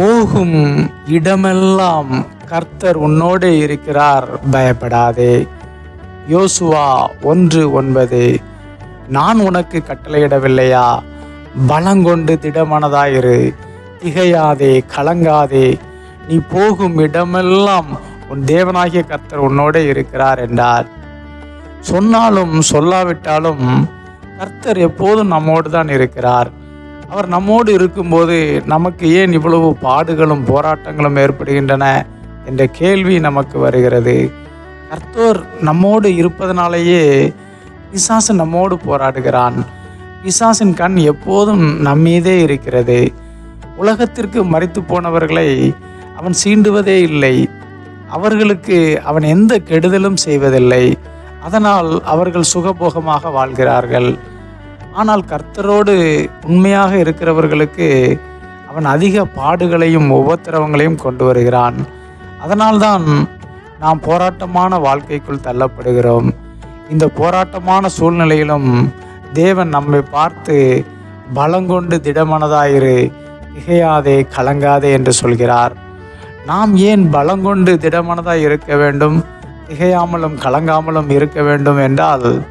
போகும் இடமெல்லாம் கர்த்தர் உன்னோடு இருக்கிறார். பயப்படாதே. யோசுவா ஒன்று ஒன்பது. நான் உனக்கு கட்டளையிடவில்லையா? பலங்கொண்டு திடமனதாயிரு. திகையாதே கலங்காதே. நீ போகும் இடமெல்லாம் உன் தேவனாகிய கர்த்தர் உன்னோடு இருக்கிறார் என்றார். சொன்னாலும் சொல்லாவிட்டாலும் கர்த்தர் எப்போதும் நம்மோடு தான் இருக்கிறார். அவர் நம்மோடு இருக்கும்போது நமக்கு ஏன் இவ்வளவு பாடுகளும் போராட்டங்களும் ஏற்படுகின்றன என்ற கேள்வி நமக்கு வருகிறது. கர்த்தர் நம்மோடு இருப்பதனாலேயே பிசாசு நம்மோடு போராடுகிறான். பிசாசின் கண் எப்போதும் நம்மீதே இருக்கிறது. உலகத்திற்கு மறித்து போனவர்களை அவன் சீண்டுவதே இல்லை. அவர்களுக்கு அவன் எந்த கெடுதலும் செய்வதில்லை. அதனால் அவர்கள் சுகபோகமாக வாழ்கிறார்கள். ஆனால் கர்த்தரோடு உண்மையாக இருக்கிறவர்களுக்கு அவன் அதிக பாடுகளையும் உபத்திரவங்களையும் கொண்டு வருகிறான். அதனால்தான் நாம் போராட்டமான வாழ்க்கைக்குள் தள்ளப்படுகிறோம். இந்த போராட்டமான சூழ்நிலையிலும் தேவன் நம்மை பார்த்து பலங்கொண்டு திடமனதாயிரு திகையாதே கலங்காதே என்று சொல்கிறார். நாம் ஏன் பலங்கொண்டு திடமனதாய் இருக்க வேண்டும்? திகையாமலும் கலங்காமலும் இருக்க வேண்டும் என்றால்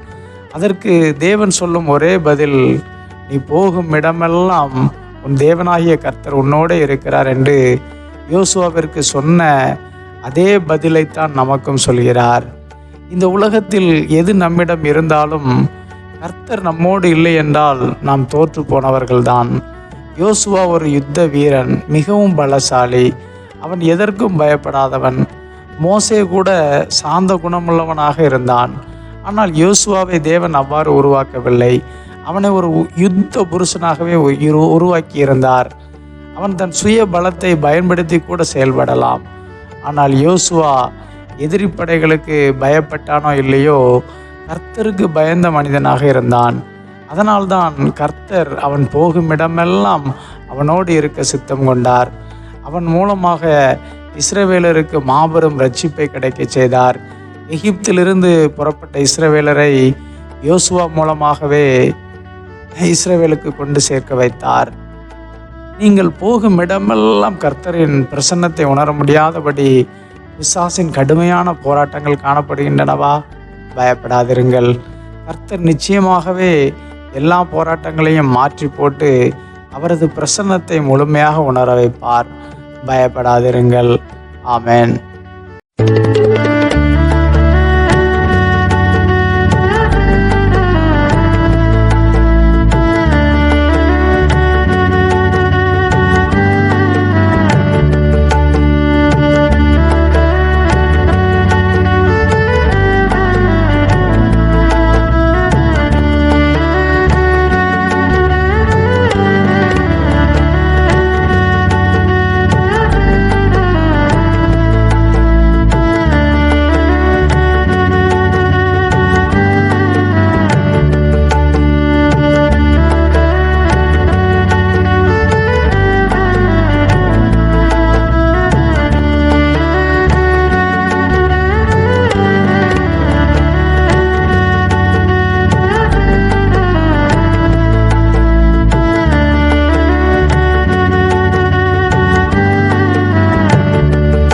அதற்கு தேவன் சொல்லும் ஒரே பதில் நீ போகும் இடமெல்லாம் உன் தேவனாகிய கர்த்தர் உன்னோட இருக்கிறார் என்று யோசுவாவிற்கு சொன்ன அதே பதிலைத்தான் நமக்கும் சொல்கிறார். இந்த உலகத்தில் எது நம்மிடம் இருந்தாலும் கர்த்தர் நம்மோடு இல்லை என்றால் நாம் தோற்று போனவர்கள்தான். யோசுவா ஒரு யுத்த வீரன் மிகவும் பலசாலி அவன் எதற்கும் பயப்படாதவன். மோசே கூட சாந்த குணமுள்ளவனாக இருந்தான். ஆனால் யோசுவாவை தேவன் அவ்வாறு உருவாக்கவில்லை. அவனை ஒரு உ- யுத்த புருஷனாகவே உருவாக்கி இருந்தார் அவன் தன் சுய பலத்தை பயன்படுத்தி கூட செயல்படலாம். ஆனால் யோசுவா எதிரி படைகளுக்கு பயப்பட்டானோ இல்லையோ கர்த்தருக்கு பயந்த மனிதனாக இருந்தான். அதனால்தான் கர்த்தர் அவன் போகும் இடமெல்லாம் அவனோடு இருக்க சித்தம் கொண்டார். அவன் மூலமாக இஸ்ரவேலருக்கு மாபெரும் ரட்சிப்பை கிடைக்கச் செய்தார். எகிப்திலிருந்து புறப்பட்ட இஸ்ரவேலரை யோசுவா மூலமாகவே இஸ்ரவேலுக்கு கொண்டு சேர்க்க வைத்தார். நீங்கள் போகும் இடமெல்லாம் கர்த்தரின் பிரசன்னத்தை உணர முடியாதபடி விசாசின் கடுமையான போராட்டங்கள் காணப்படுகின்றனவா? பயப்படாதிருங்கள். கர்த்தர் நிச்சயமாகவே எல்லா போராட்டங்களையும் மாற்றி போட்டு அவரது பிரசன்னத்தை முழுமையாக உணர வைப்பார். பயப்படாதிருங்கள். ஆமென்.